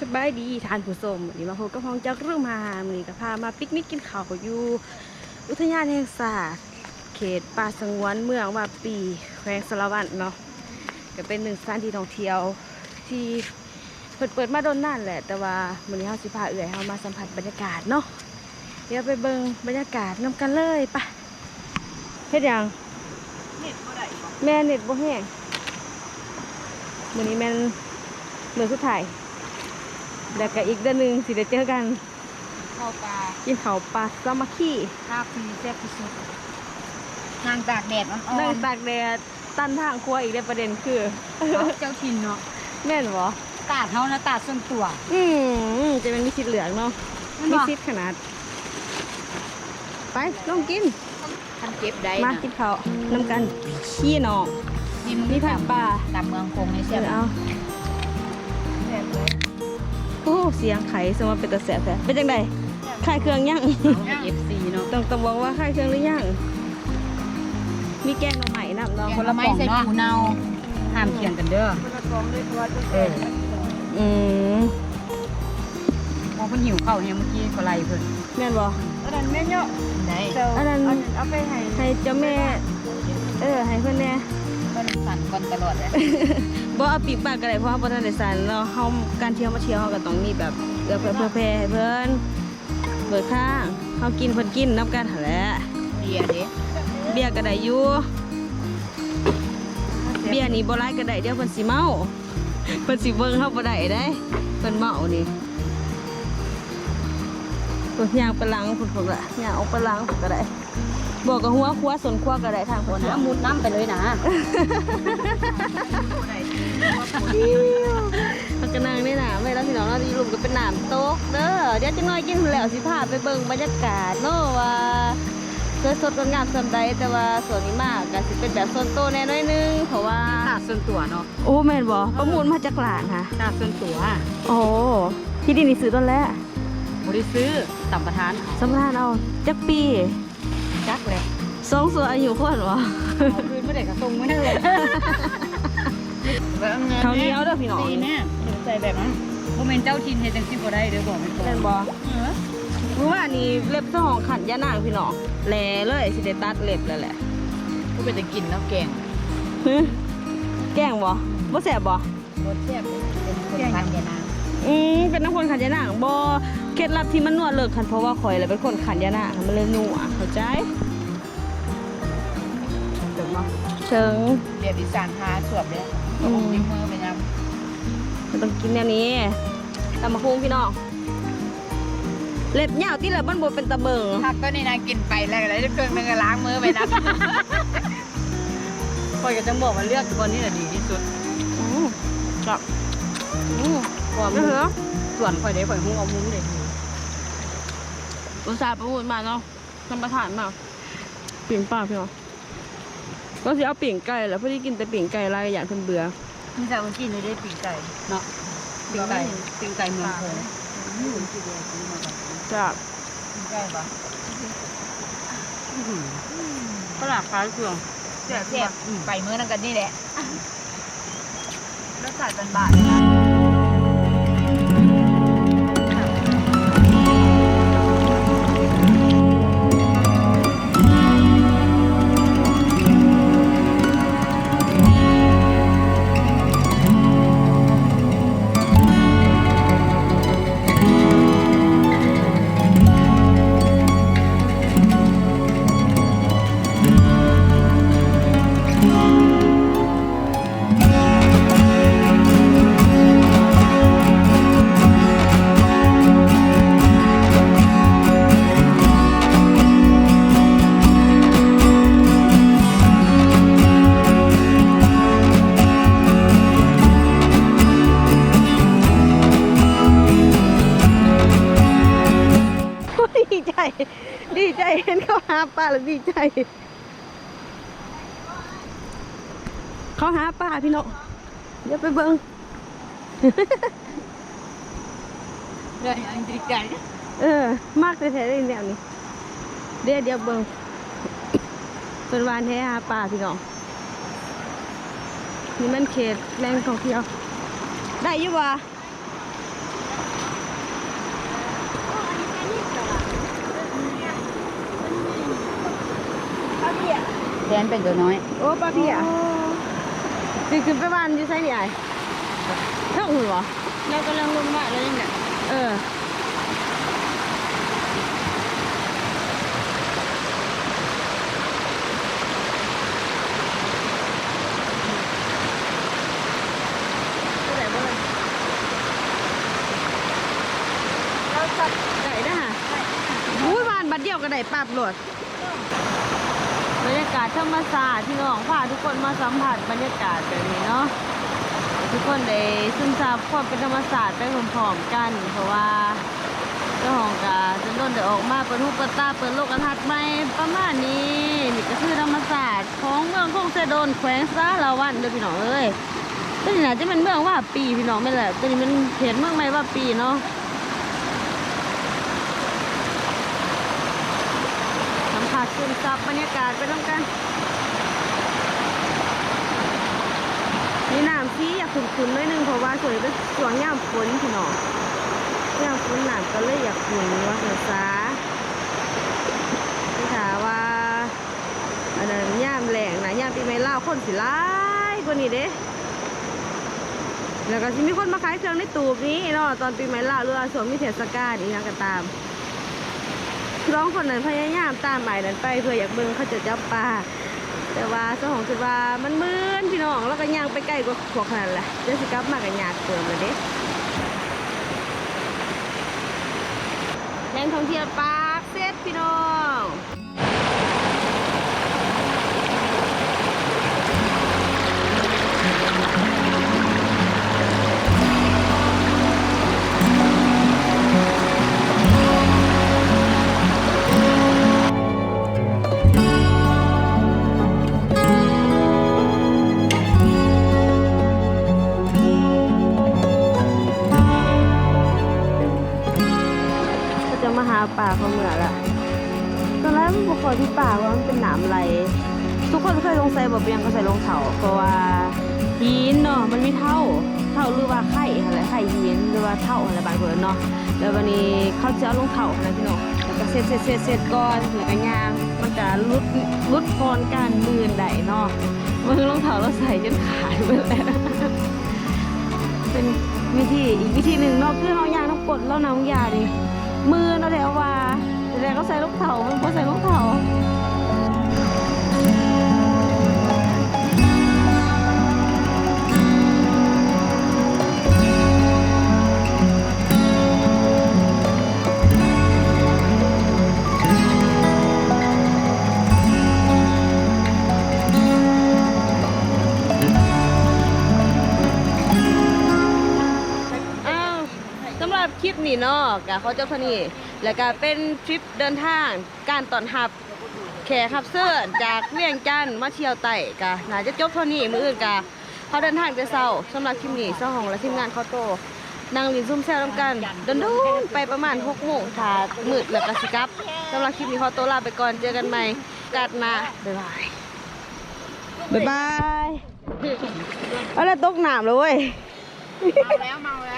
สบายดีทานผู้ชมวันนี้มาพบกับพ้องจักเรื่องมามือนี้ก็พามาปิกนิกกินข้าวอยู่อุทยานแห่งชาติเขตป่าสงวนเมืองว่าปีแขวงสารวัตรเนาะก็เป็นหนึ่งสถานที่ท่องเที่ยวที่เปิดเปิดมาโดนนั่นแหละ แต่ว่ามื้อนี้เฮาสิพาเอื่อยเฮามาสัมผัสบรรยากาศเนาะเดี๋ยวไปเบิ่งบรรยากาศนํกันเลยไปเฮ็ดหยังเน็ตบ่ได้บ่แม่เน็ตบ่แห้งมื้อนี้แม่นมื้อสุดท้าย แล้วก็อีกเดือนหนึงสิได้เจอกันเข้าปลากินข้าวปลาสามัคคีคาฟีแซ่บที่สุดนางตากแดดอ่อนั่งนตากแดดตันทางครัวอีกได้ประเด็นคือๆเขาเจ้าถิ่นเนาะแม่นบ่ตาดเฮานะตาดส่วนตัว อืมจะเป็นมีสิทธิ์เหลืองเนาะแม่นมีบ่สิทธิ์ขนาด ไปลองกินทันเก็บได้มานะกินข้าวน้ำกันขี้น้องนี่มึงนี่ผักปลาตามเมืองคงในเอแซ่บอเอาโอ้เสียงไข่สมว่าเป็นตะแสบแท้เป็นจังไดไข่เครื่องยังเอฟซีเนาะต้องต้องบอกว่าไข่เครื่องหรือยังมีแกงหน่อไม้น้ำเนาะคนละไม้ใส่ปูเนาห้ามเถียงกันเด้อเอออืมพอเพิ่นหิวข้าวเนี่ยเมื่อกี้เขาไล่เพิ่นแม่นบ่อันนั้นแม่เนาะได้อันนั้นเอาไปให้ให้เจ้าแม่ เออให้เพิ่นแหน่ เพิ่นสั่นก่อนตลอดเลยบ่เอาปีกปากก็ได้เพราะว่าบ่ทันได้สานเราเฮาการเที่ยวมาเที่ยวเฮาก็ต้องมีแบบเอื้อเพื่อเพื่อแผ่ให้เพิ่นเบิดข้างเฮากินเพิ่นกินนํกันหั่นแหละเดียเด้เบียร์ก็ได้อยู่เบียร์นี่บ่หลายก็ได้เดี๋ยวเพิ่นสิเมาเพิ่นสิเบิ่งเฮาบ่ได้เด้เพิ่นเมานี่เพิ่นย่างไปหลังพุ่นพุ่นละย่างออกไปหลังพุ่นก็ได้ บอกกับหัวครัวสนครัวก็ได้ทางคพุ่นนนะน้ำมุดน้ำไปเลยนะมันก็นั่งนี่นะไม่แล้วพี่น้องเราดีรุมก็เป็นน้ำโต๊กเด้อเดี๋ยวจะน้อยกินพุ่นแล้วสิพาไปเบิ่งบรรยากาศเนาะว่าสวยสดงดงามสำใดแต่ว่าส่วนนี้มากก็สิเป็นแบบโซนโตแน่น้อยนึงเพราะว่าตาดส่วนตัวเนาะโอ้แม่นบ่ประมูลมาจากหลานค่ะตาดส่วนตัวโอ้ที่ดินนี่ซื้อต้นแล้วบ่ได้ซื้อสัมปทานสำราญเอาจักปี จักเลยสองส่วนอายุคนวะเอาคืนไม่ได้กระทงไม่ได้เลยเขาวเหนี้ยวเด้อพี่น้องดีแน่ใส่แบบนั้นโมเมนเจ้าทินเฮดจังซี่บ่ได้เด้อบอกไม่ตรแม่งนบ่รู้ว่าอันนี้เล็บเจ้าของขันยานางพี่น้องแลเลยสิได้ตัดเล็บแล้วแหละกูเป็นจะกินแล้วแกงฮึแกล้งบ่บ่แสบบ่รสแซ่บเป็นคนพันยานางอืมเป็นน้ำคนขันยานางบ่ เคล็ดลับที่มันนวดเลิกคันเพราะว่าข่อยเลยเป็นคนขันยานางมันเลยนัวเข้าใจถึงเนาะเชิงเรียนอีสานพาสวบเลยอืมยิ้มมือไปยังมันต้องกินแนวนี้ตำมะคุงพี่น้องเล็บยาวที่เล็บมันบ่เป็นตะเบิงผักก็นี่นะกินไปแล้วอะไรเครื่องนึงก็ล้างมือไปนะคอยก็จะบอกว่าเลือกคนนี้แหละดีที่สุดอืมจับอืมความไม่เหรอ ส่วนคอยได้คอยหุ้งเอาหุ้งเลยอุตส่าห์ประมูลมาเนาะท่านประธานมาปิ่งป้าพี่น้องก็สิเอาปิ่งไก่แหล้วพอดีกินแต่ปิ่งไก่ลายอย่างเพิ่นเบื่อมีแต่วันกินเลยได้ปีกไก่เนาะปีกไก่ปีกไก่เมืองคงจากใช่ปะตลาดค้าเครื่องแซ่บแซ่บไปเมื่อนั้นกันนี่แหละรสชาติเป็นบาทดี ปลาแล้วดีใจ เขาหาปลาพี่น้องเดี๋ยวไปเบิ่งเรื่องอันตริใจ เออ มากแท้ๆเลยแนวนี้ เดี๋ยวเดี๋ยวเบิ่งเป็นวานแท้หาปลาพี่น้องนี่มันเขตแหล่งท่องเที่ยว ได้อยู่บ่ นเป็นตัวน้อย โอ้ป้าพี่อะสิขึ้นไปบ้านอยู่ไสนี่ไอ้เท่าหัวเรากำลังลงมาแล้วยังไงเออเราจัดได้นะฮะอุ้ยบ้านบัดเดียวก็ได้ปรับโหลดบ รรยากาศธรรมศาสตร์ที่น้องพาทุกคนมาสัมผัสบรรยากาศแบบนี้เนาะทุกคนได้ซึมซับความเป็นธรรมศาสตร์ไปพร้อมๆกัน เพราะว่าเจ้าของกาจะโดนได้ออกมาเปิดหูเปิดตาเปิดโลกทัศน์ใหม่ประมาณนี้นี่ก็คือธรรมศาสตร์ของเมืองคงเซโดนแขวงสาละวันเด้อพี่น้องเอ้ยตัวนี้น่าจะเป็นเมืองว่าปีพี่น้องไม่นแหละตัวนี้มันเห็นเมืองไหมว่าปีเนาะ สัมผัสซึมซับบรรยากาศไปต้องกันมีน้ำที่อยากขุ่นๆหน่อยหนึงเพราะว่าสวนนี้เป็นสวนย่ามฝนพี่น้องย่ามฝนหนักก็เลยอยากขุ่นว่าเสือซาที่ถามว่าอันนั้นย่ามแหลงนะย่ามปีใหม่ล่าคนสิร้ายกว่านี้เด้แล้วก็สิมีคนมาขายเครื่องในตูบนี้เนาะตอนปีใหม่ล่าวหรือสวมมีเทศกาลอีกอย่างก็ตาม ร้องคนนั้นพยายามตามหมายนั้นไปเพื่ออยากเบิ่งเขาจะจับปลาแต่ว่าเจ้าของคิดว่ามันมืนพี่น้องแล้วก็ย่างไปใกล้กว่าขวกขนาดแหละเดี๋ยวสิกลับมากันยากเติมเลยเด้แหล่งท่องเที่ยวปา คนเคยลงใส่บ่เปียงก็ใส่ลงเถาเพราะว่าหินเนาะมันมีเท่าเท่าหรือว่าไข่อะไรไข่หินหรือว่าเท่าอะไรบางคนเนาะแล้ววันนี้เขาจะเอาลงเถาอะไรพี่น้องแล้วก็เสร็จเสร็จเสร็จเสร็จก่อนแล้วก็ย่างมันจะลุดลุดพรการมือใดเนาะมือลงเถาเราใส่จนขาดไปแล้วเป็นวิธีอีกวิธีหนึ่งเนอกคือเอายางน้ำกดแล้วน้ำยาดิมือเราแล้วว่าแต่ก็ใส่ลูกเถามันก็ใส่ลูกเถา คลิปนี้เนาะกะเขาเจ้าพนี่ แล้วก็เป็นทริปเดินทางการตอนหับแขกรับเสื้อจากเวียงจันทน์มาเที่ยวไต่กะน่าจะจบเท่านี้มืออื่นกะเขาเดินทางไปเศร้าสำหรับคลิปนี้เจ้าของและทีมงานเขาโตนางลินซุ่มแซวน้ำกันโดนๆไปประมาณ6โมงถ้ามืดแล้วก็สิกลับสำหรับคลิปนี้เขาโตลาไปก่อนเจอกันใหม่กัดหนาบ๊ายบายบ๊ายบายเอาละตกหน้ำเลยเว้ย เมาแล้วเมาแล้ว